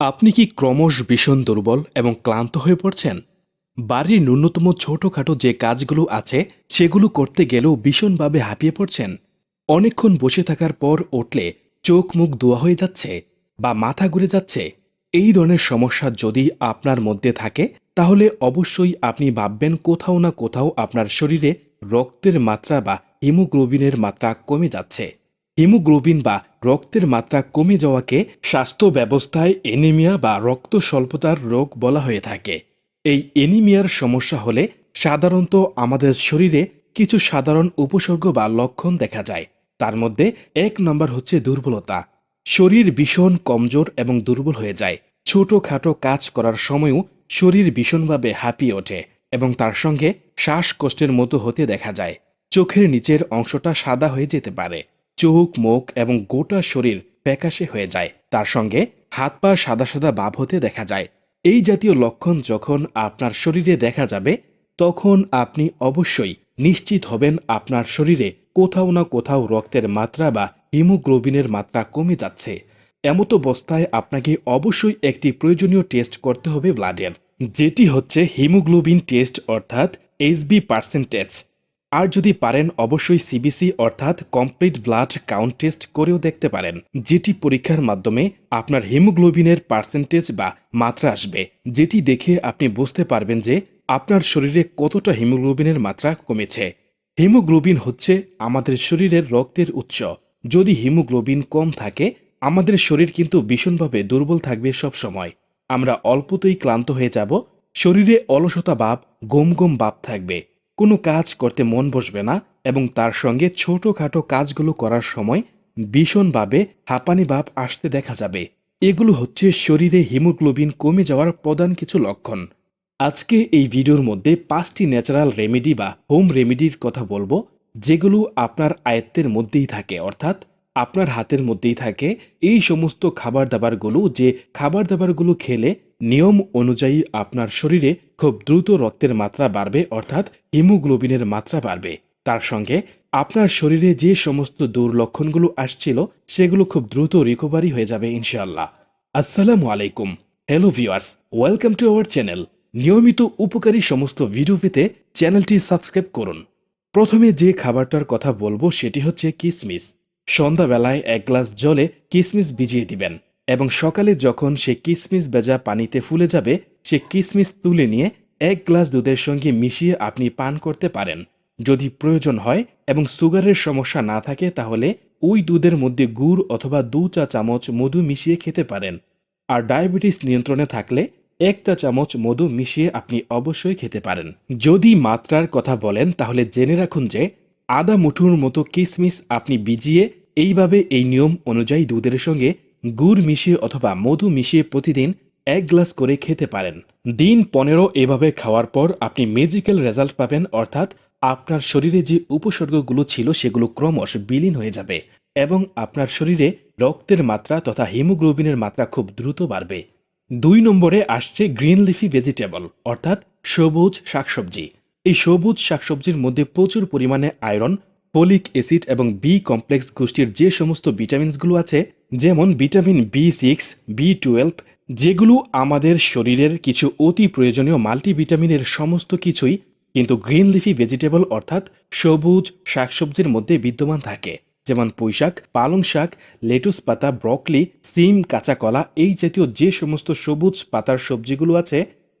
আপনি কি ক্রমশ ভীষণ দুর্বল এবং ক্লান্ত হয়ে পড়ছেন? বাড়ির ন্যূনতম ছোটখাটো যে কাজগুলো আছে, সেগুলো করতে গেলেও ভীষণভাবে হাঁপিয়ে পড়ছেন। অনেকক্ষণ বসে থাকার পর উঠলে চোখ মুখ দোয়া হয়ে যাচ্ছে বা মাথা ঘুরে যাচ্ছে। এই ধরনের সমস্যা যদি আপনার মধ্যে থাকে, তাহলে অবশ্যই আপনি ভাববেন কোথাও না কোথাও আপনার শরীরে রক্তের মাত্রা বা হিমোগ্লোবিনের মাত্রা কমে যাচ্ছে। হিমোগ্লোবিন বা রক্তের মাত্রা কমে যাওয়াকে স্বাস্থ্য ব্যবস্থায় এনিমিয়া বা রক্ত স্বল্পতার রোগ বলা হয়ে থাকে। এই এনিমিয়ার সমস্যা হলে সাধারণত আমাদের শরীরে কিছু সাধারণ উপসর্গ বা লক্ষণ দেখা যায়। তার মধ্যে এক নম্বর হচ্ছে দুর্বলতা। শরীর ভীষণ কমজোর এবং দুর্বল হয়ে যায়। ছোটখাটো কাজ করার সময়ও শরীর ভীষণভাবে হাঁপিয়ে ওঠে এবং তার সঙ্গে শ্বাসকষ্টের মতো হতে দেখা যায়। চোখের নিচের অংশটা সাদা হয়ে যেতে পারে। চোখ, মুখ এবং গোটা শরীর প্যাকাশে হয়ে যায়। তার সঙ্গে হাত পা সাদা সাদা ভাব হতে দেখা যায়। এই জাতীয় লক্ষণ যখন আপনার শরীরে দেখা যাবে, তখন আপনি অবশ্যই নিশ্চিত হবেন আপনার শরীরে কোথাও না কোথাও রক্তের মাত্রা বা হিমোগ্লোবিনের মাত্রা কমে যাচ্ছে। এমতো অবস্থায় আপনাকে অবশ্যই একটি প্রয়োজনীয় টেস্ট করতে হবে ব্লাডের, যেটি হচ্ছে হিমোগ্লোবিন টেস্ট অর্থাৎ এইচবি পার্সেন্টেজ আর যদি পারেন অবশ্যই সিবিসি অর্থাৎ কমপ্লিট ব্লাড কাউন্ট টেস্ট করেও দেখতে পারেন, যেটি পরীক্ষার মাধ্যমে আপনার হিমোগ্লোবিনের পার্সেন্টেজ বা মাত্রা আসবে, যেটি দেখে আপনি বুঝতে পারবেন যে আপনার শরীরে কতটা হিমোগ্লোবিনের মাত্রা কমেছে। হিমোগ্লোবিন হচ্ছে আমাদের শরীরের রক্তের উৎস। যদি হিমোগ্লোবিন কম থাকে, আমাদের শরীর কিন্তু ভীষণভাবে দুর্বল থাকবে সব সময় আমরা অল্পতেই ক্লান্ত হয়ে যাব, শরীরে অলসতা ভাব, গম গম ভাব থাকবে। কোনো কাজ করতে মন বসবে না এবং তার সঙ্গে ছোটখাটো কাজগুলো করার সময় ভীষণভাবে হাঁপানি ভাব আসতে দেখা যাবে। এগুলো হচ্ছে শরীরে হিমোগ্লোবিন কমে যাওয়ার প্রধান কিছু লক্ষণ। আজকে এই ভিডিওর মধ্যে পাঁচটি ন্যাচারাল রেমেডি বা হোম রেমেডির কথা বলব, যেগুলো আপনার আয়ত্তের মধ্যেই থাকে, অর্থাৎ আপনার হাতের মধ্যেই থাকে এই সমস্ত খাবার দাবারগুলো যে খাবার দাবারগুলো খেলে নিয়ম অনুযায়ী আপনার শরীরে খুব দ্রুত রক্তের মাত্রা বাড়বে, অর্থাৎ হিমোগ্লোবিনের মাত্রা বাড়বে। তার সঙ্গে আপনার শরীরে যে সমস্ত দুর্লক্ষণগুলো আসছিল, সেগুলো খুব দ্রুত রিকভারি হয়ে যাবে, ইনশাআল্লাহ। আসসালামু আলাইকুম। Hello viewers welcome to our channel নিয়মিত উপকারী সমস্ত ভিডিও পেতে চ্যানেলটি সাবস্ক্রাইব করুন। প্রথমে যে খাবারটার কথা বলব, সেটি হচ্ছে কিসমিস। সন্ধ্যাবেলায় এক গ্লাস জলে কিসমিস ভিজিয়ে দিবেন এবং সকালে যখন সে কিসমিস ভেজা পানিতে ফুলে যাবে, সে কিসমিস তুলে নিয়ে এক গ্লাস দুধের সঙ্গে মিশিয়ে আপনি পান করতে পারেন। যদি প্রয়োজন হয় এবং সুগারের সমস্যা না থাকে, তাহলে ওই দুধের মধ্যে গুড় অথবা দু চা চামচ মধু মিশিয়ে খেতে পারেন। আর ডায়াবেটিস নিয়ন্ত্রণে থাকলে এক চা চামচ মধু মিশিয়ে আপনি অবশ্যই খেতে পারেন। যদি মাত্রার কথা বলেন, তাহলে জেনে রাখুন যে আদা মুঠুর মতো কিসমিস আপনি ভিজিয়ে এইভাবে এই নিয়ম অনুযায়ী দুধের সঙ্গে গুড় মিশিয়ে অথবা মধু মিশিয়ে প্রতিদিন এক গ্লাস করে খেতে পারেন। দিন পনেরো এভাবে খাওয়ার পর আপনি মেজিক্যাল রেজাল্ট পাবেন, অর্থাৎ আপনার শরীরে যে উপসর্গগুলো ছিল সেগুলো ক্রমশ বিলীন হয়ে যাবে এবং আপনার শরীরে রক্তের মাত্রা তথা হিমোগ্লোবিনের মাত্রা খুব দ্রুত বাড়বে। দুই নম্বরে আসছে গ্রিন লিফি ভেজিটেবল অর্থাৎ সবুজ শাকসবজি। এই সবুজ শাকসবজির মধ্যে প্রচুর পরিমাণে আয়রন, ফলিক অ্যাসিড এবং বি কমপ্লেক্স গোষ্ঠীর যে সমস্ত ভিটামিনসগুলো আছে, যেমন vitamin B six B twelve যেগুলো আমাদের শরীরের কিছু অতি প্রয়োজনীয় মাল্টিভিটামিনের সমস্ত কিছুই কিন্তু গ্রিন লিফি ভেজিটেবল অর্থাৎ সবুজ শাকসবজির মধ্যে বিদ্যমান থাকে। যেমন পুঁইশাক, পালং শাক, লেটুস পাতা, ব্রকলি, সিম, কাঁচা কলা, এই জাতীয় যে সমস্ত সবুজ পাতার সবজিগুলো আছে,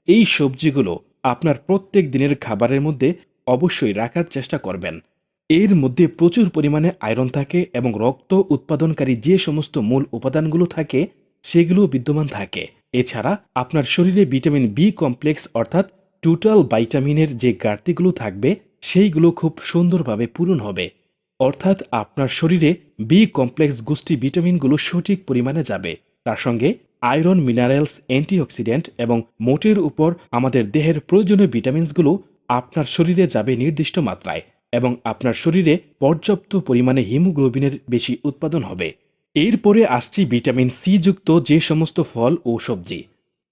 এই সবজিগুলো আপনার প্রত্যেক দিনের খাবারের মধ্যে অবশ্যই রাখার চেষ্টা করবেন। এর মধ্যে প্রচুর পরিমাণে আয়রন থাকে এবং রক্ত উৎপাদনকারী যে সমস্ত মূল উপাদানগুলো থাকে সেগুলো বিদ্যমান থাকে। এছাড়া আপনার শরীরে ভিটামিন বি কমপ্লেক্স অর্থাৎ টোটাল ভাইটামিনের যে ঘাটতিগুলো থাকবে, সেইগুলো খুব সুন্দরভাবে পূরণ হবে। অর্থাৎ আপনার শরীরে বি কমপ্লেক্স গোষ্ঠী ভিটামিনগুলো সঠিক পরিমাণে যাবে। তার সঙ্গে আয়রন মিনারেলস, অ্যান্টিঅক্সিডেন্ট এবং মোটের উপর আমাদের দেহের প্রয়োজনীয় ভিটামিনসগুলো আপনার শরীরে যাবে নির্দিষ্ট মাত্রায় এবং আপনার শরীরে পর্যাপ্ত পরিমাণে হিমোগ্লোবিনের বেশি উৎপাদন হবে। এরপরে আসছি ভিটামিন সি যুক্ত যে সমস্ত ফল ও সবজি।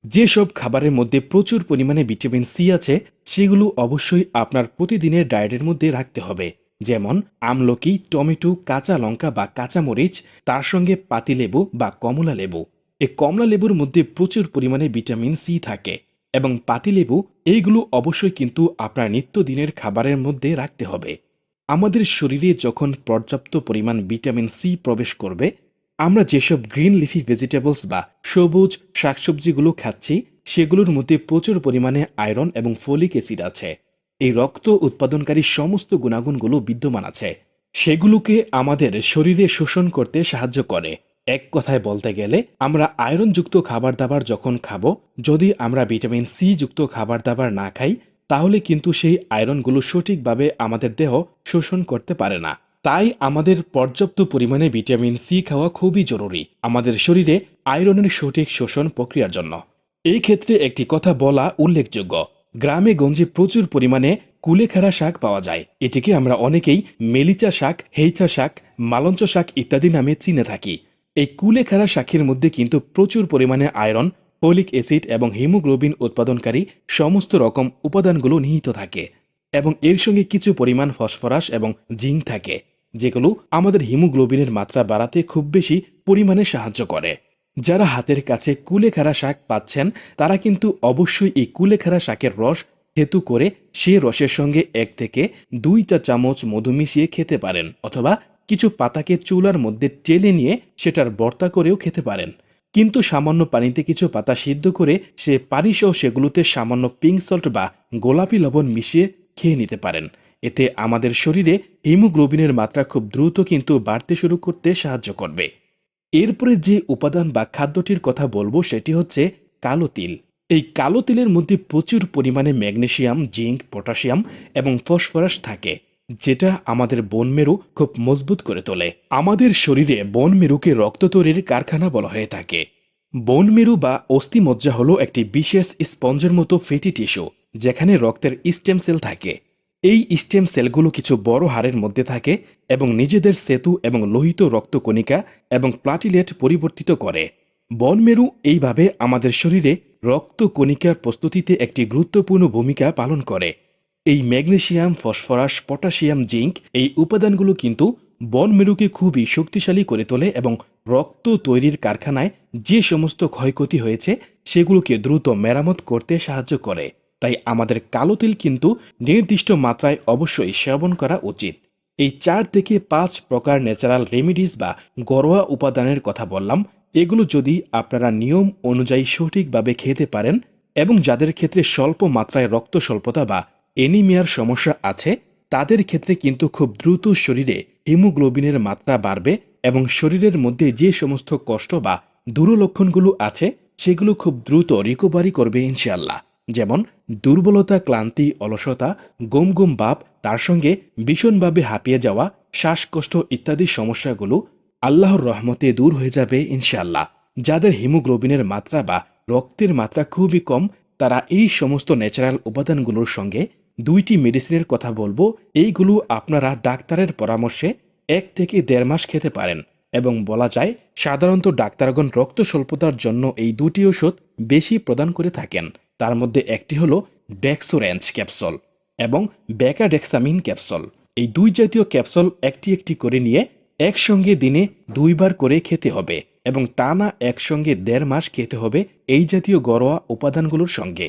যেসব খাবারের মধ্যে প্রচুর পরিমাণে ভিটামিন সি আছে, সেগুলো অবশ্যই আপনার প্রতিদিনের ডায়েটের মধ্যে রাখতে হবে। যেমন আমলকি, টমেটো, কাঁচা লঙ্কা বা কাঁচা মরিচ তার সঙ্গে পাতিলেবু বা কমলা লেবু এই কমলা লেবুর মধ্যে প্রচুর পরিমাণে ভিটামিন সি থাকে এবং পাতিলেবু এইগুলো অবশ্যই কিন্তু আপনার নিত্যদিনের খাবারের মধ্যে রাখতে হবে। আমাদের শরীরে যখন পর্যাপ্ত পরিমাণ ভিটামিন সি প্রবেশ করবে, আমরা যেসব গ্রিন লিফি ভেজিটেবলস বা সবুজ শাকসবজিগুলো খাচ্ছি, সেগুলোর মধ্যে প্রচুর পরিমাণে আয়রন এবং ফলিক অ্যাসিড আছে। এই রক্ত উৎপাদনকারী সমস্ত গুণাগুণগুলো বিদ্যমান আছে। সেগুলোকে আমাদের শরীরে শোষণ করতে সাহায্য করে। এক কথায় বলতে গেলে, আমরা আয়রনযুক্ত খাবার দাবার যখন খাব, যদি আমরা ভিটামিন সি যুক্ত খাবার দাবার না খাই, তাহলে কিন্তু সেই আয়রনগুলো সঠিকভাবে আমাদের দেহ শোষণ করতে পারে না। তাই আমাদের পর্যাপ্ত পরিমাণে ভিটামিন সি খাওয়া খুবই জরুরি আমাদের শরীরে আয়রনের সঠিক শোষণ প্রক্রিয়ার জন্য। এই ক্ষেত্রে একটি কথা বলা উল্লেখযোগ্য। গ্রামে গঞ্জে প্রচুর পরিমাণে কুলেখাড়া শাক পাওয়া যায়। এটিকে আমরা অনেকেই মেলিচা শাক, হেইচা শাক, মালঞ্চ শাক ইত্যাদি নামে চিনে থাকি। এই কুলেখাড়া শাকের মধ্যে কিন্তু প্রচুর পরিমাণে আয়রন, ফলিক অ্যাসিড এবং হিমোগ্লোবিন উৎপাদনকারী সমস্ত রকম উপাদানগুলো নিহিত থাকে এবং এর সঙ্গে কিছু পরিমাণ ফসফরাস এবং জিঙ্ক থাকে, যেগুলো আমাদের হিমোগ্লোবিনের মাত্রা বাড়াতে খুব বেশি পরিমাণে সাহায্য করে। যারা হাতের কাছে কুলেখাড়া শাক পাচ্ছেন, তারা কিন্তু অবশ্যই এই কুলেখাড়া শাকের রস হেতু করে সে রসের সঙ্গে এক থেকে দুই চা চামচ মধু মিশিয়ে খেতে পারেন অথবা কিছু পাতাকে চুলার মধ্যে টেলে নিয়ে সেটার বর্তা করেও খেতে পারেন। কিন্তু সামান্য পানিতে কিছু পাতা সিদ্ধ করে সে পানিসহ সেগুলোতে সামান্য পিঙ্ক সল্ট বা গোলাপি লবণ মিশিয়ে খেয়ে নিতে পারেন। এতে আমাদের শরীরে হিমোগ্লোবিনের মাত্রা খুব দ্রুত কিন্তু বাড়তে শুরু করতে সাহায্য করবে। এরপরে যে উপাদান বা খাদ্যটির কথা বলব সেটি হচ্ছে কালো তিল। এই কালো তিলের মধ্যে প্রচুর পরিমাণে ম্যাগনেসিয়াম, জিঙ্ক, পটাশিয়াম এবং ফসফরাস থাকে। যেটা আমাদের বন মেরু খুব মজবুত করে তোলে। আমাদের শরীরে বন মেরুকে রক্ত তৈরির কারখানা বলা হয়ে থাকে। বন মেরু বা অস্থিমজ্জা হলো একটি বিশেষ স্পঞ্জের মতো ফেটি টিস্যু, যেখানে রক্তের স্টেম সেল থাকে। এই স্টেম সেলগুলো কিছু বড় হাড়ের মধ্যে থাকে এবং নিজেদের সেতু এবং লোহিত রক্তকণিকা এবং প্লাটিলেট পরিবর্তিত করে। বনমেরু এইভাবে আমাদের শরীরে রক্তকণিকার প্রস্তুতিতে একটি গুরুত্বপূর্ণ ভূমিকা পালন করে। এই ম্যাগনেসিয়াম ফসফরাস, পটাশিয়াম, জিঙ্ক এই উপাদানগুলো কিন্তু বন মেরুকে খুবই শক্তিশালী করে তোলে এবং রক্ত তৈরির কারখানায় যে সমস্ত ক্ষয়ক্ষতি হয়েছে সেগুলোকে দ্রুত মেরামত করতে সাহায্য করে। তাই আমাদের কালো তিল কিন্তু নির্দিষ্ট মাত্রায় অবশ্যই সেবন করা উচিত। এই চার থেকে পাঁচ প্রকার ন্যাচারাল রেমিডিস বা ঘরোয়া উপাদানের কথা বললাম। এগুলো যদি আপনারা নিয়ম অনুযায়ী সঠিকভাবে খেতে পারেন এবং যাদের ক্ষেত্রে স্বল্প মাত্রায় রক্ত স্বল্পতা বা এনিমিয়ার সমস্যা আছে, তাদের ক্ষেত্রে কিন্তু খুব দ্রুত শরীরে হিমোগ্লোবিনের মাত্রা বাড়বে এবং শরীরের মধ্যে যে সমস্ত কষ্ট বা দুরলক্ষণগুলো আছে, সেগুলো খুব দ্রুত রিকভারি করবে ইনশাল্লাহ যেমন দুর্বলতা, ক্লান্তি, অলসতা, গম গম বাপ তার সঙ্গে ভীষণভাবে হাঁপিয়ে যাওয়া, শ্বাসকষ্ট ইত্যাদি সমস্যাগুলো আল্লাহর রহমতে দূর হয়ে যাবে ইনশাল্লাহ যাদের হিমোগ্লোবিনের মাত্রা বা রক্তের মাত্রা খুবই কম, তারা এই সমস্ত ন্যাচারাল উপাদানগুলোর সঙ্গে দুইটি মেডিসিনের কথা বলব, এইগুলো আপনারা ডাক্তারের পরামর্শে এক থেকে দেড় মাস খেতে পারেন এবং বলা যায় সাধারণত ডাক্তারগণ রক্ত স্বল্পতার জন্য এই দুটি ওষুধ বেশি প্রদান করে থাকেন। তার মধ্যে একটি হলো ডেক্সোরেন্স ক্যাপসল এবং ব্যাকাডেক্সামিন ক্যাপসল এই দুই জাতীয় ক্যাপসল একটি একটি করে নিয়ে একসঙ্গে দিনে দুইবার করে খেতে হবে এবং টানা একসঙ্গে দেড় মাস খেতে হবে এই জাতীয় ঘরোয়া উপাদানগুলোর সঙ্গে।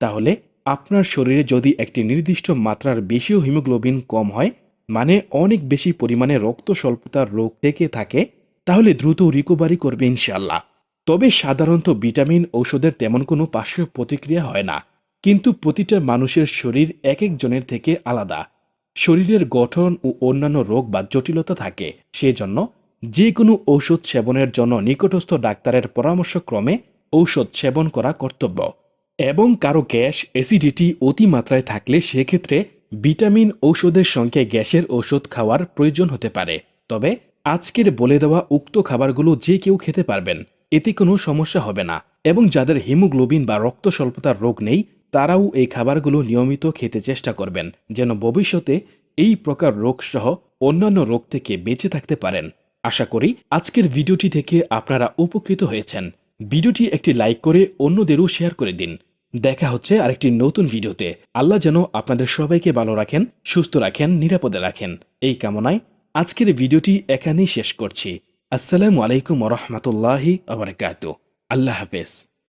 তাহলে আপনার শরীরে যদি একটি নির্দিষ্ট মাত্রার বেশিও হিমোগ্লোবিন কম হয় মানে অনেক বেশি পরিমাণে রক্ত স্বল্পতার রোগ থেকে থাকে, তাহলে দ্রুত রিকভারি করবে ইনশাল্লাহ তবে সাধারণত ভিটামিন ঔষধের তেমন কোনো পার্শ্ব প্রতিক্রিয়া হয় না। কিন্তু প্রতিটা মানুষের শরীর এক একজনের থেকে আলাদা। শরীরের গঠন ও অন্যান্য রোগ বা জটিলতা থাকে। সেজন্য যে কোনো ঔষধ সেবনের জন্য নিকটস্থ ডাক্তারের পরামর্শক্রমে ঔষধ সেবন করা কর্তব্য। এবং কারও গ্যাস অ্যাসিডিটি অতিমাত্রায় থাকলে সেক্ষেত্রে ভিটামিন ঔষধের সঙ্গে গ্যাসের ঔষধ খাওয়ার প্রয়োজন হতে পারে। তবে আজকের বলে দেওয়া উক্ত খাবারগুলো যে কেউ খেতে পারবেন, এতে কোনো সমস্যা হবে না। এবং যাদের হিমোগ্লোবিন বা রক্ত স্বল্পতার রোগ নেই, তারাও এই খাবারগুলো নিয়মিত খেতে চেষ্টা করবেন, যেন ভবিষ্যতে এই প্রকার রোগ সহ অন্যান্য রোগ থেকে বেঁচে থাকতে পারেন। আশা করি আজকের ভিডিওটি থেকে আপনারা উপকৃত হয়েছেন। ভিডিওটি একটি লাইক করে অন্যদেরও শেয়ার করে দিন। দেখা হচ্ছে আরেকটি নতুন ভিডিওতে। আল্লাহ যেন আপনাদের সবাইকে ভালো রাখেন, সুস্থ রাখেন, নিরাপদে রাখেন। এই কামনায় আজকের ভিডিওটি এখানেই শেষ করছি। আসসালামু আলাইকুম রহমতুল্লাহি আবরকাত আল্লাহ হাফেজ।